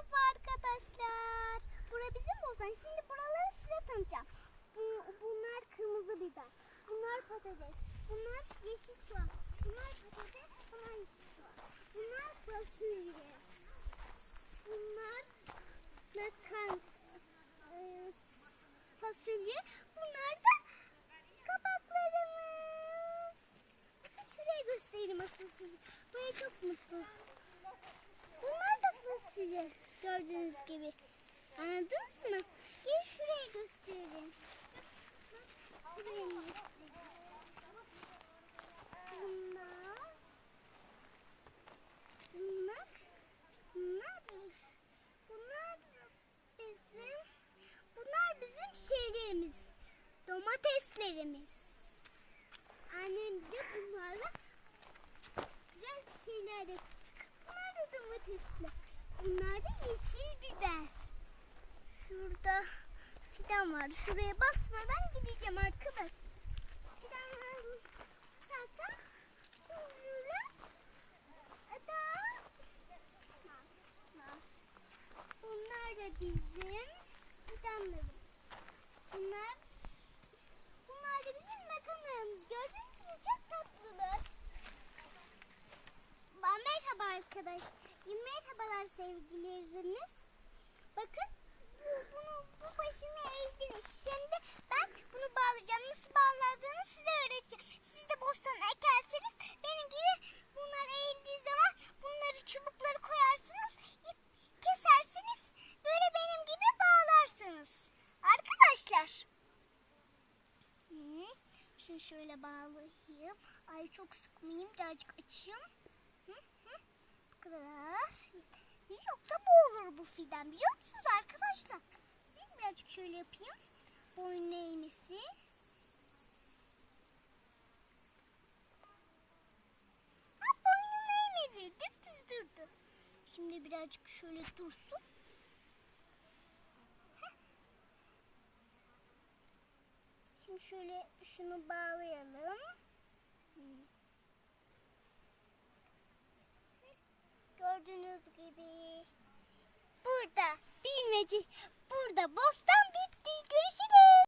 Merhaba arkadaşlar. Bura bizim bostan. Şimdi buraları size tanıtacağım. Bu, bunlar kırmızı biber. Bunlar patates. Bunlar yeşil soğan. Bunlar patates. Bunlar yeşil soğan. Bunlar fasulye. Bunlar lakan. Ee, fasulye. Bunlar da kabaklarımız. Şuraya göstereyim asıl size. Buraya çok mutlu. Gördüğünüz gibi. Anladınız mı? Gel şuraya göstereyim. Şuraya? Bunlar. Bunlar. Bunlar. Bizim. Bunlar bizim şeylerimiz. Domateslerimiz. Annem de bunlarla güzel şeyler de Bunlar da domatesler. Bunlar da yeşil biber. Şurada fidan var. Şuraya basmadan gideceğim arkadaş. Fidanları zaten hızlı da Bunlar da bizim fidanlarımız. Bunlar Bunlar da bizim makamlarımız. Gördünüz mü? Çok tatlılar. Ba- Merhaba arkadaş. Merhabalar sevgilileriniz. Bakın bu, bunu, bu başını eğdiniz. Şimdi ben bunu bağlayacağım. Nasıl bağladığını size öğreteceğim. Siz de bostan ekerseniz benim gibi bunlar eğildiği zaman bunları çubukları koyarsınız. ip kesersiniz. Böyle benim gibi bağlarsınız. Arkadaşlar. Hı, Şunu şöyle bağlayayım. Ay çok sıkmayayım. Birazcık açayım. Hı, hı. Bu. Yoksa boğulur bu fidan biliyor musunuz arkadaşlar? Birazcık şöyle yapayım. Boyun eğmesi. Ha boynum eğmedi. Dümdüz durdu. Şimdi birazcık şöyle dursun. Şimdi şöyle şunu bağlayalım. Bilmece burada bostan